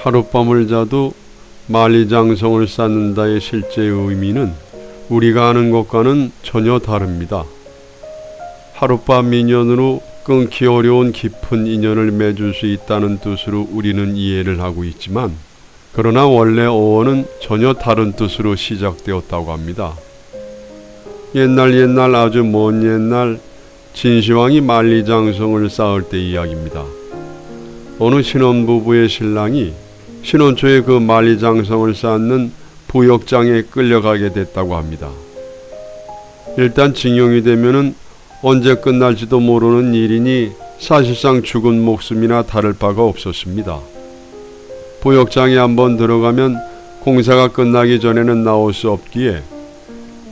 하룻밤을 자도 만리장성을 쌓는다의 실제 의미는 우리가 아는 것과는 전혀 다릅니다. 하룻밤 인연으로 끊기 어려운 깊은 인연을 맺을 수 있다는 뜻으로 우리는 이해를 하고 있지만 그러나 원래 어원은 전혀 다른 뜻으로 시작되었다고 합니다. 옛날 옛날 아주 먼 옛날 진시황이 만리장성을 쌓을 때 이야기입니다. 어느 신혼부부의 신랑이 신혼 초에 그 만리장성을 쌓는 부역장에 끌려가게 됐다고 합니다. 일단 징용이 되면은 언제 끝날지도 모르는 일이니 사실상 죽은 목숨이나 다를 바가 없었습니다. 부역장에 한번 들어가면 공사가 끝나기 전에는 나올 수 없기에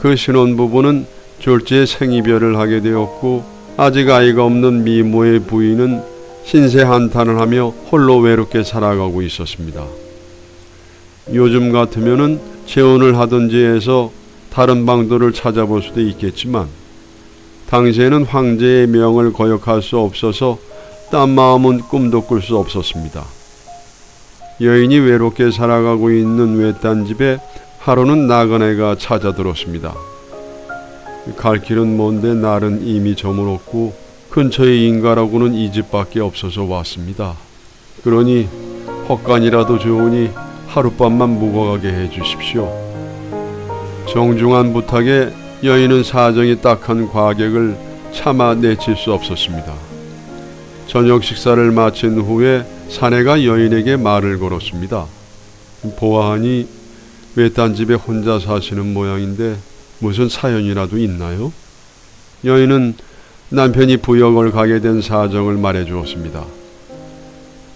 그 신혼부부는 졸지에 생이별을 하게 되었고 아직 아이가 없는 미모의 부인은 신세 한탄을 하며 홀로 외롭게 살아가고 있었습니다. 요즘 같으면은 재혼을 하든지 해서 다른 방도를 찾아볼 수도 있겠지만 당시에는 황제의 명을 거역할 수 없어서 딴 마음은 꿈도 꿀 수 없었습니다. 여인이 외롭게 살아가고 있는 외딴 집에 하루는 나그네가 찾아들었습니다. 갈 길은 먼데 날은 이미 저물었고 근처의 인가라고는 이 집밖에 없어서 왔습니다. 그러니 헛간이라도 좋으니 하룻밤만 묵어가게 해 주십시오. 정중한 부탁에 여인은 사정이 딱한 과객을 차마 내칠 수 없었습니다. 저녁 식사를 마친 후에 사내가 여인에게 말을 걸었습니다. 보아하니 외딴 집에 혼자 사시는 모양인데 무슨 사연이라도 있나요? 여인은 남편이 부역을 가게 된 사정을 말해 주었습니다.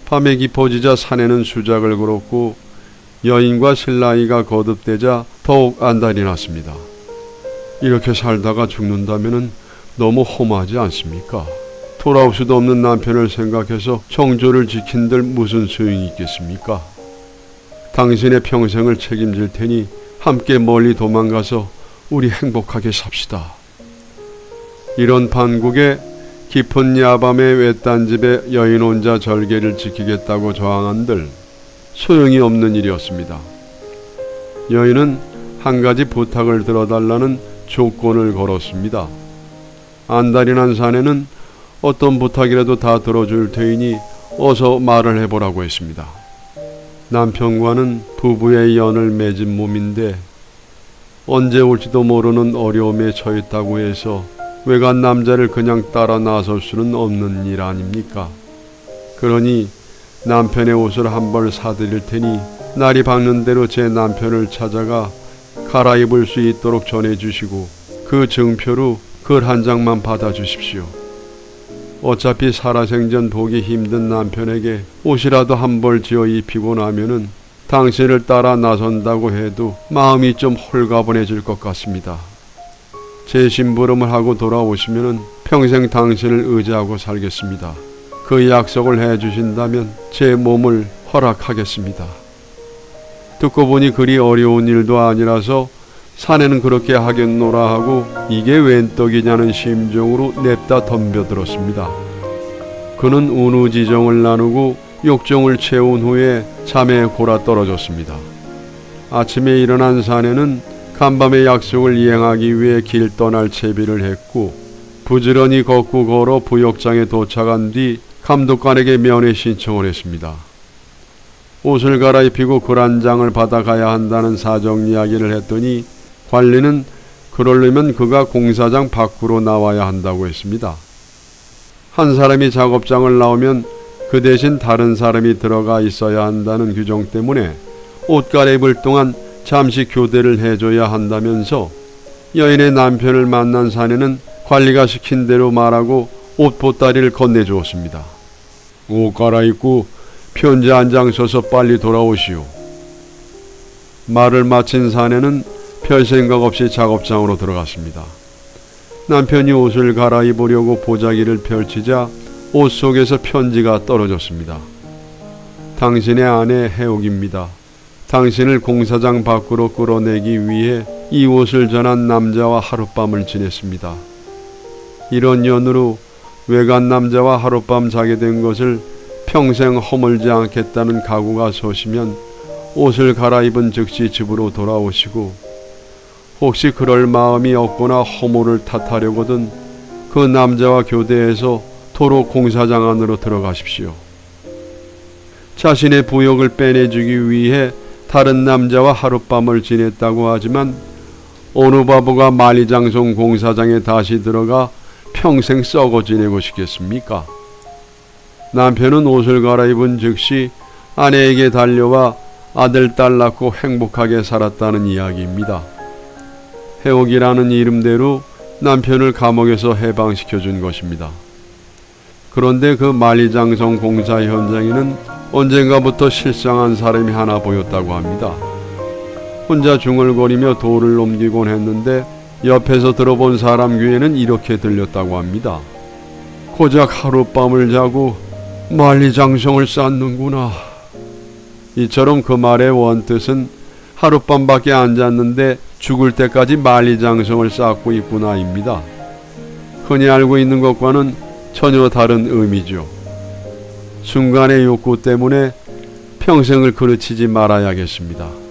밤에 깊어지자 사내는 수작을 걸었고 여인과 신랑이가 거듭되자 더욱 안달이 났습니다. 이렇게 살다가 죽는다면 너무 험하지 않습니까? 돌아올 수도 없는 남편을 생각해서 청조를 지킨들 무슨 소용이 있겠습니까? 당신의 평생을 책임질 테니 함께 멀리 도망가서 우리 행복하게 삽시다. 이런 판국에 깊은 야밤의 외딴 집에 여인 혼자 절개를 지키겠다고 저항한들 소용이 없는 일이었습니다. 여인은 한 가지 부탁을 들어달라는 조건을 걸었습니다. 안달이 난 사내는 어떤 부탁이라도 다 들어줄 테이니 어서 말을 해보라고 했습니다. 남편과는 부부의 연을 맺은 몸인데 언제 올지도 모르는 어려움에 처했다고 해서 외간 남자를 그냥 따라 나설 수는 없는 일 아닙니까? 그러니 남편의 옷을 한 벌 사드릴 테니 날이 밝는 대로 제 남편을 찾아가 갈아입을 수 있도록 전해주시고 그 증표로 글 한 장만 받아주십시오. 어차피 살아생전 보기 힘든 남편에게 옷이라도 한 벌 지어 입히고 나면은 당신을 따라 나선다고 해도 마음이 좀 홀가분해질 것 같습니다. 제 심부름을 하고 돌아오시면은 평생 당신을 의지하고 살겠습니다. 그 약속을 해 주신다면 제 몸을 허락하겠습니다. 듣고 보니 그리 어려운 일도 아니라서 사내는 그렇게 하겠노라 하고 이게 웬 떡이냐는 심정으로 냅다 덤벼들었습니다. 그는 운우지정을 나누고 욕정을 채운 후에 잠에 골아 떨어졌습니다. 아침에 일어난 사내는 간밤의 약속을 이행하기 위해 길 떠날 채비를 했고 부지런히 걷고 걸어 부역장에 도착한 뒤 감독관에게 면회 신청을 했습니다. 옷을 갈아입히고 글한 장을 받아가야 한다는 사정 이야기를 했더니 관리는 그러려면 그가 공사장 밖으로 나와야 한다고 했습니다. 한 사람이 작업장을 나오면 그 대신 다른 사람이 들어가 있어야 한다는 규정 때문에 옷 갈아입을 동안 잠시 교대를 해줘야 한다면서 여인의 남편을 만난 사내는 관리가 시킨 대로 말하고 옷 보따리를 건네주었습니다. 옷 갈아입고 편지 한 장 써서 빨리 돌아오시오. 말을 마친 사내는 별 생각 없이 작업장으로 들어갔습니다. 남편이 옷을 갈아입으려고 보자기를 펼치자 옷 속에서 편지가 떨어졌습니다. 당신의 아내 해옥입니다. 당신을 공사장 밖으로 끌어내기 위해 이 옷을 전한 남자와 하룻밤을 지냈습니다. 이런 연으로 외간 남자와 하룻밤 자게 된 것을 평생 허물지 않겠다는 각오가 서시면 옷을 갈아입은 즉시 집으로 돌아오시고 혹시 그럴 마음이 없거나 허물을 탓하려거든 그 남자와 교대해서 도로 공사장 안으로 들어가십시오. 자신의 부역을 빼내주기 위해 다른 남자와 하룻밤을 지냈다고 하지만 어느 바보가 만리장성 공사장에 다시 들어가 평생 썩어 지내고 싶겠습니까? 남편은 옷을 갈아입은 즉시 아내에게 달려와 아들, 딸 낳고 행복하게 살았다는 이야기입니다. 해옥이라는 이름대로 남편을 감옥에서 해방시켜 준 것입니다. 그런데 그 만리장성 공사 현장에는 언젠가부터 실상한 사람이 하나 보였다고 합니다. 혼자 중얼거리며 돌을 넘기곤 했는데 옆에서 들어본 사람 귀에는 이렇게 들렸다고 합니다. 고작 하룻밤을 자고 만리장성을 쌓는구나. 이처럼 그 말의 원뜻은 하룻밤밖에 안 잤는데 죽을 때까지 만리장성을 쌓고 있구나입니다. 흔히 알고 있는 것과는 전혀 다른 의미죠. 순간의 욕구 때문에 평생을 그르치지 말아야겠습니다.